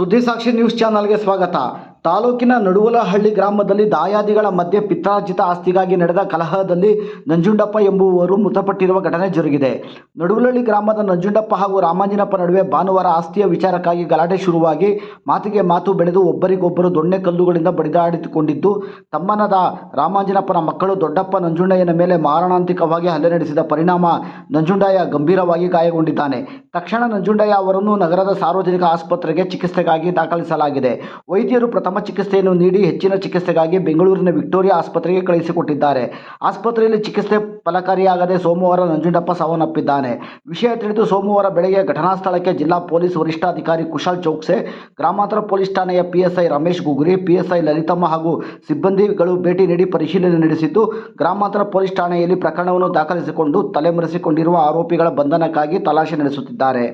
ಸುದ್ದಿಸಾಕ್ಷಿ news ಚಾನಲ್ಗೆ ಸ್ವಾಗತ. ತಾಲೂಕಿನ ನಡುವಲಹಳ್ಳಿ ಗ್ರಾಮದಲ್ಲಿ ದಾಯಾದಿಗಳ ಮಧ್ಯೆ ಪಿತ್ರಾರ್ಜಿತ ಆಸ್ತಿಗಾಗಿ ನಡೆದ ಕಲಹದಲ್ಲಿ ನಂಜುಂಡಪ್ಪ ಎಂಬುವವರು ಮೃತಪಟ್ಟಿರುವ ಘಟನೆ ಜರುಗಿದೆ. ನಡುವಲಹಳ್ಳಿ ಗ್ರಾಮದ ನಂಜುಂಡಪ್ಪ ಹಾಗೂ ರಾಮಾಂಜಿನಪ್ಪ ನಡುವೆ ಭಾನುವಾರ ಆಸ್ತಿಯ ವಿಚಾರಕ್ಕಾಗಿ ಗಲಾಟೆ ಶುರುವಾಗಿ ಮಾತಿಗೆ ಮಾತು ಬೆಳೆದು ಒಬ್ಬರಿಗೊಬ್ಬರು ದೊಣ್ಣೆ ಕಲ್ಲುಗಳಿಂದ ಬಡಿದಾಡಿಕೊಂಡಿದ್ದು, ತಮ್ಮನದ ರಾಮಾಂಜಿನಪ್ಪನ ಮಕ್ಕಳು ದೊಡ್ಡಪ್ಪ ನಂಜುಂಡಯ್ಯನ ಮೇಲೆ ಮಾರಣಾಂತಿಕವಾಗಿ ಹಲ್ಲೆ ನಡೆಸಿದ ಪರಿಣಾಮ ನಂಜುಂಡಯ್ಯ ಗಂಭೀರವಾಗಿ ಗಾಯಗೊಂಡಿದ್ದಾನೆ. ತಕ್ಷಣ ನಂಜುಂಡಯ್ಯ ಅವರನ್ನು ನಗರದ ಸಾರ್ವಜನಿಕ ಆಸ್ಪತ್ರೆಗೆ ಚಿಕಿತ್ಸೆಗಾಗಿ ದಾಖಲಿಸಲಾಗಿದೆ. ವೈದ್ಯರು ಪ್ರಥಮ ಚಿಕಿತ್ಸೆಯನ್ನು ನೀಡಿ ಹೆಚ್ಚಿನ ಚಿಕಿತ್ಸೆಗಾಗಿ ಬೆಂಗಳೂರಿನ ವಿಕ್ಟೋರಿಯಾ ಆಸ್ಪತ್ರೆಗೆ ಕಳುಹಿಸಿಕೊಟ್ಟಿದ್ದಾರೆ ಆಸ್ಪತ್ರೆಯಲ್ಲಿ ಚಿಕಿತ್ಸೆ ಫಲಕಾರಿಯಾಗದೆ ಸೋಮವಾರ ನಂಜುಂಡಪ್ಪ ಸಾವನ್ನಪ್ಪಿದ್ದಾನೆ. ವಿಷಯ ತಿಳಿದು ಸೋಮವಾರ ಬೆಳಗ್ಗೆ ಘಟನಾ ಸ್ಥಳಕ್ಕೆ ಜಿಲ್ಲಾ ಪೊಲೀಸ್ ವರಿಷ್ಠಾಧಿಕಾರಿ ಕುಶಾಲ್ ಚೌಕ್ಸೆ, ಗ್ರಾಮಾಂತರ ಪೊಲೀಸ್ ಠಾಣೆಯ ಪಿಎಸ್ಐ ರಮೇಶ್ ಗುಗುರಿ, ಪಿಎಸ್ಐ ಲಲಿತಮ್ಮ ಹಾಗೂ ಸಿಬ್ಬಂದಿಗಳು ಭೇಟಿ ನೀಡಿ ಪರಿಶೀಲನೆ ನಡೆಸಿದ್ದು, ಗ್ರಾಮಾಂತರ ಪೊಲೀಸ್ ಠಾಣೆಯಲ್ಲಿ ಪ್ರಕರಣವನ್ನು ದಾಖಲಿಸಿಕೊಂಡು ತಲೆಮರೆಸಿಕೊಂಡಿರುವ ಆರೋಪಿಗಳ ಬಂಧನಕ್ಕಾಗಿ ತಲಾಶೆ ನಡೆಸುತ್ತಿದ್ದಾರೆ. ಇದ್ದಾರೆ.